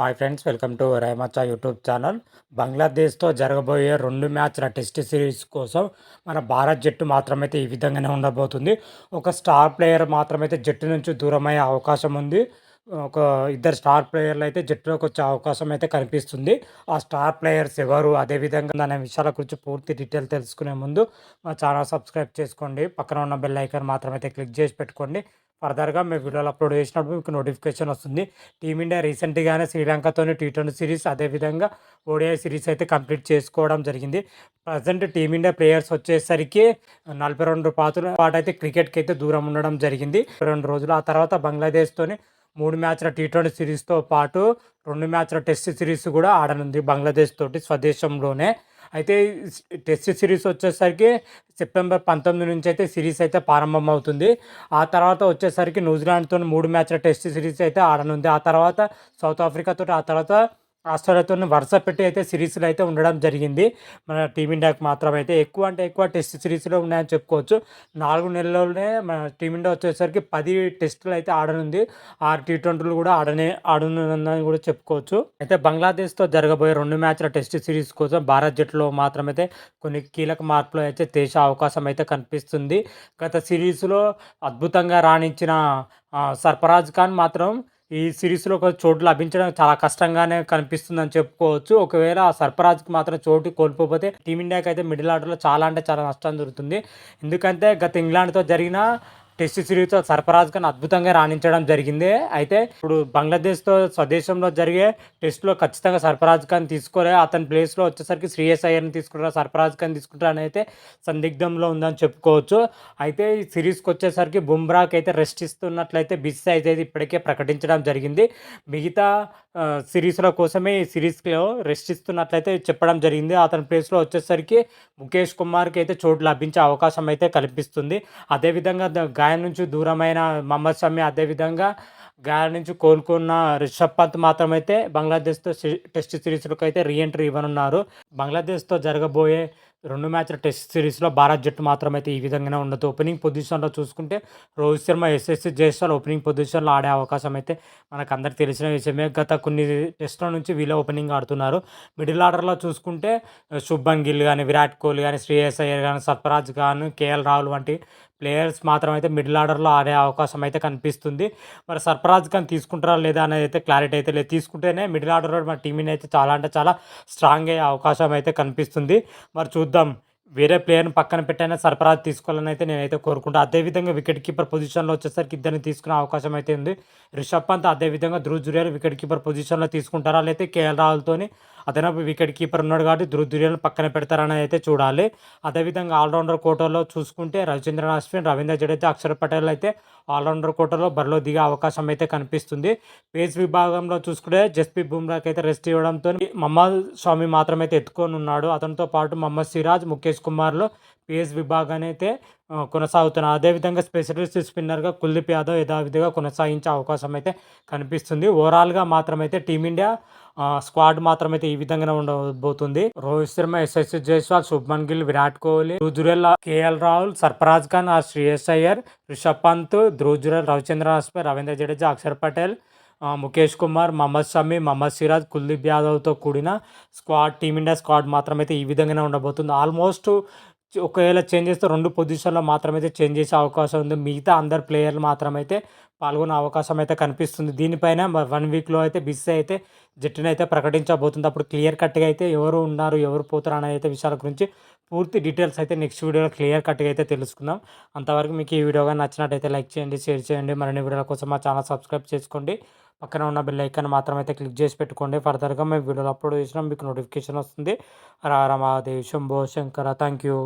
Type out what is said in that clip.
Hi friends welcome to రేమచ్చా YouTube channel బంగ్లాదేశ్తో జరగబోయే రెండు మ్యాచ్ల టెస్ట్ సిరీస్ కోసం మన భారత్ జట్టు మాత్రమైతే ఈ విధంగానే ఉండబోతుంది. ఒక స్టార్ ప్లేయర్ మాత్రమైతే జట్టు నుంచి దూరమయ్యే అవకాశం ఉంది. ఒక ఇద్దరు స్టార్ ప్లేయర్లు అయితే జట్టులోకి వచ్చే అవకాశం అయితే కనిపిస్తుంది. ఆ స్టార్ ప్లేయర్స్ ఎవరు అదేవిధంగా దాని విషయాల గురించి పూర్తి డీటెయిల్ తెలుసుకునే ముందు మా ఛానల్ సబ్స్క్రైబ్ చేసుకోండి. పక్కన ఉన్న బెల్ ఐకాన్ మాత్రమైతే క్లిక్ చేసి పెట్టుకోండి. ఫర్దర్గా మేము వీడియోలు అప్లోడ్ చేసినప్పుడు మీకు నోటిఫికేషన్ వస్తుంది. టీమిండియా రీసెంట్గానే శ్రీలంకతో టీ ట్వంటీ సిరీస్ అదేవిధంగా ఓడిఐ సిరీస్ అయితే కంప్లీట్ చేసుకోవడం జరిగింది. ప్రజెంట్ టీమిండియా ప్లేయర్స్ వచ్చేసరికి నలభై రెండు పాతుల పాటు అయితే క్రికెట్కి అయితే దూరం ఉండడం జరిగింది. రెండు రోజులు ఆ తర్వాత బంగ్లాదేశ్తోని మూడు మ్యాచ్ల టీ ట్వంటీ సిరీస్తో పాటు రెండు మ్యాచ్ల టెస్ట్ సిరీస్ కూడా ఆడనుంది బంగ్లాదేశ్ తోటి స్వదేశంలోనే. అయితే టెస్ట్ సిరీస్ వచ్చేసరికి సెప్టెంబర్ పంతొమ్మిది నుంచి అయితే సిరీస్ అయితే ప్రారంభం అవుతుంది ఆ తర్వాత వచ్చేసరికి న్యూజిలాండ్తో మూడు మ్యాచ్ల టెస్ట్ సిరీస్ అయితే ఆడనుంది. ఆ తర్వాత సౌత్ ఆఫ్రికాతో ఆ తర్వాత ఆస్ట్రేలియాతో వరుస పెట్టి అయితే సిరీస్లు అయితే ఉండడం జరిగింది. మన టీమిండియాకి మాత్రం అయితే ఎక్కువ అంటే ఎక్కువ టెస్ట్ సిరీస్లో ఉన్నాయని చెప్పుకోవచ్చు. నాలుగు నెలల్లోనే మన టీమిండియా వచ్చేసరికి పది టెస్టులు అయితే ఆడనుంది. ఆరు టీ ట్వంటీలు కూడా ఆడనే ఆడనుందని కూడా చెప్పుకోవచ్చు. అయితే బంగ్లాదేశ్తో జరగబోయే రెండు మ్యాచ్ల టెస్ట్ సిరీస్ కోసం భారత్ జట్టులో మాత్రమైతే కొన్ని కీలక మార్పులు అయితే చేసే అవకాశం అయితే కనిపిస్తుంది. గత సిరీస్లో అద్భుతంగా రాణించిన సర్ఫరాజ్ ఖాన్ మాత్రం ఈ సిరీస్లో ఒక చోటు లభించడం చాలా కష్టంగానే కనిపిస్తుందని చెప్పుకోవచ్చు. ఒకవేళ ఆ సర్పరాజ్కి మాత్రం చోటు కోల్పోతే టీమిండియాకి అయితే మిడిల్ ఆర్డర్లో చాలా అంటే చాలా నష్టం జరుగుతుంది. ఎందుకంటే గత ఇంగ్లాండ్తో జరిగిన టెస్ట్ సిరీస్తో సర్ఫరాజ్ ఖాన్ అద్భుతంగా రాణించడం జరిగింది. అయితే ఇప్పుడు బంగ్లాదేశ్తో స్వదేశంలో జరిగే టెస్ట్లో ఖచ్చితంగా సర్ఫరాజ్ ఖాన్ తీసుకోలే. అతని ప్లేస్లో వచ్చేసరికి శ్రీయస్ అయ్యర్ని తీసుకుంటారా సర్ఫరాజ్ ఖాన్ తీసుకుంటారని అయితే సందిగ్ధంలో ఉందని చెప్పుకోవచ్చు. అయితే ఈ సిరీస్కి వచ్చేసరికి బుమ్రాకి అయితే రెస్ట్ ఇస్తున్నట్లయితే బిస్ అయితే ఇప్పటికే ప్రకటించడం జరిగింది. మిగతా సిరీస్ల కోసమే ఈ సిరీస్లో రెస్ట్ ఇస్తున్నట్లయితే చెప్పడం జరిగింది. అతని ప్లేస్లో వచ్చేసరికి ముఖేష్ కుమార్కి అయితే చోటు లభించే అవకాశం అయితే కల్పిస్తుంది. అదేవిధంగా గాయం నుంచి దూరమైన మహమ్మద్ షమి అదేవిధంగా గాయం నుంచి కోలుకున్న రిషబ్ పంత్ మాత్రమైతే బంగ్లాదేశ్తో టెస్ట్ సిరీస్లకు అయితే రీఎంట్రీ ఇవ్వనున్నారు. బంగ్లాదేశ్తో జరగబోయే రెండు మ్యాచ్ల టెస్ట్ సిరీస్లో భారత్ జట్టు మాత్రమైతే ఈ విధంగానే ఉండదు ఓపెనింగ్ పొజిషన్లో చూసుకుంటే రోహిత్ శర్మ ఎస్ఎస్సి జైస్వాల్ ఓపెనింగ్ పొజిషన్లో ఆడే అవకాశం అయితే మనకు అందరికి తెలిసిన విషయమే. గత కొన్ని టెస్ట్ల నుంచి వీళ్ళు ఓపెనింగ్ ఆడుతున్నారు. మిడిల్ ఆర్డర్లో చూసుకుంటే శుభన్ గిల్ కానీ విరాట్ కోహ్లీ కానీ శ్రేయస్ అయ్యర్ కానీ సర్ఫరాజ్ ఖాన్ కేఎల్ రాహుల్ వంటి ప్లేయర్స్ మాత్రం అయితే మిడిల్ ఆర్డర్లో ఆడే అవకాశం అయితే కనిపిస్తుంది. మరి సర్ఫరాజ్ ఖాన్ తీసుకుంటారా లేదా అనేది అయితే క్లారిటీ అయితే లేదు. తీసుకుంటేనే మిడిల్ ఆర్డర్లో మన టీంని అయితే చాలా అంటే చాలా స్ట్రాంగ్ అయ్యే అవకాశం అయితే కనిపిస్తుంది. మరి చూద్దాం. వేరే ప్లేయర్ని పక్కన పెట్టైనా సరఫరాజ్ తీసుకోవాలని అయితే నేనైతే కోరుకుంటా. అదేవిధంగా వికెట్ కీపర్ పొజిషన్లో వచ్చేసరికి ఇద్దరిని తీసుకునే అవకాశం అయితే ఉంది. రిషబ్ పంత్ అదేవిధంగా ధ్రువ్ జురియల్ వికెట్ కీపర్ పొజిషన్లో తీసుకుంటారా? లేకపోతే కేఎల్ రాహుల్తోని అదనపు వికెట్ కీపర్ ఉన్నాడు కాబట్టి ధ్రువ్ పక్కన పెడతారని అయితే చూడాలి. అదేవిధంగా ఆల్రౌండర్ కోటలో చూసుకుంటే రవిచంద్రన్ అశ్విన్ రవీంద్ర జడేజా అక్షర్ పటేల్ అయితే ఆల్రౌండర్ కోటలో బరిలో దిగే అవకాశం అయితే కనిపిస్తుంది. పేస్ విభాగంలో చూసుకుంటే జస్ప్రీత్ బుమ్రాకి అయితే రెస్ట్ ఇవ్వడంతో మహమ్మద్ స్వామి మాత్రమైతే ఎత్తుకొని ఉన్నాడు. అతనితో పాటు మహమ్మద్ సిరాజ్ ముఖేష్ కుమార్లో పేస్ విభాగాన్ని అయితే కొనసాగుతున్నారు అదేవిధంగా స్పెషలిస్ట్ స్పిన్నర్గా కుల్దీప్ యాదవ్ యథావిధిగా కొనసాగించే అవకాశం అయితే కనిపిస్తుంది. ఓవరాల్గా మాత్రమైతే టీమిండియా స్క్వాడ్ మాత్రమైతే ఈ విధంగానే ఉండబోతుంది. రోహిత్ శర్మ ఎస్ఎస్ జైస్వాల్ శుభ్మన్ గిల్ విరాట్ కోహ్లీ రుజురెల్ కేఎల్ రాహుల్ సర్ఫరాజ్ ఖాన్ ఆర్ శ్రేయస్ అయ్యర్ రిషబ్ పంత్ ధ్రువజురెల్ రవిచంద్ర అస్పై రవీంద్ర జడేజా అక్షర్ పటేల్ ముఖేష్ కుమార్ మహమ్మద్ షమి మహమ్మద్ సిరాజ్ కుల్దీప్ యాదవ్తో కూడిన స్క్వాడ్ టీమిండియా స్క్వాడ్ మాత్రమైతే ఈ విధంగానే ఉండబోతుంది. ఆల్మోస్ట్ ఒకవేళ చేంజ్ చేస్తే రెండు పొజిషన్లో మాత్రమైతే చేంజ్ చేసే అవకాశం ఉంది. మిగతా అందరు ప్లేయర్లు మాత్రమైతే పాల్గొనే అవకాశం అయితే కనిపిస్తుంది. దీనిపైన వన్ వీక్లో అయితే బిస్ అయితే జట్టును అయితే ప్రకటించబోతుంది. అప్పుడు క్లియర్ కట్గా అయితే ఎవరు ఉన్నారు ఎవరు పోతారు అనే అయితే విషయాల గురించి పూర్తి డీటెయిల్స్ అయితే నెక్స్ట్ వీడియోలో క్లియర్ కట్గా అయితే తెలుసుకుందాం. అంతవరకు మీకు ఈ వీడియోగా నచ్చినట్టయితే లైక్ చేయండి షేర్ చేయండి. మరిన్ని వీడియోల కోసం మా ఛానల్ సబ్స్క్రైబ్ చేసుకోండి. పక్కన ఉన్న బెల్ ఐకాన్ మాత్రం అయితే క్లిక్ చేసి పెట్టుకోండి. ఫర్దర్గా మేము వీడియోలు అప్లోడ్ చేసినా మీకు నోటిఫికేషన్ వస్తుంది. రారమాదేవ్ శంభో శంకర థ్యాంక్ యూ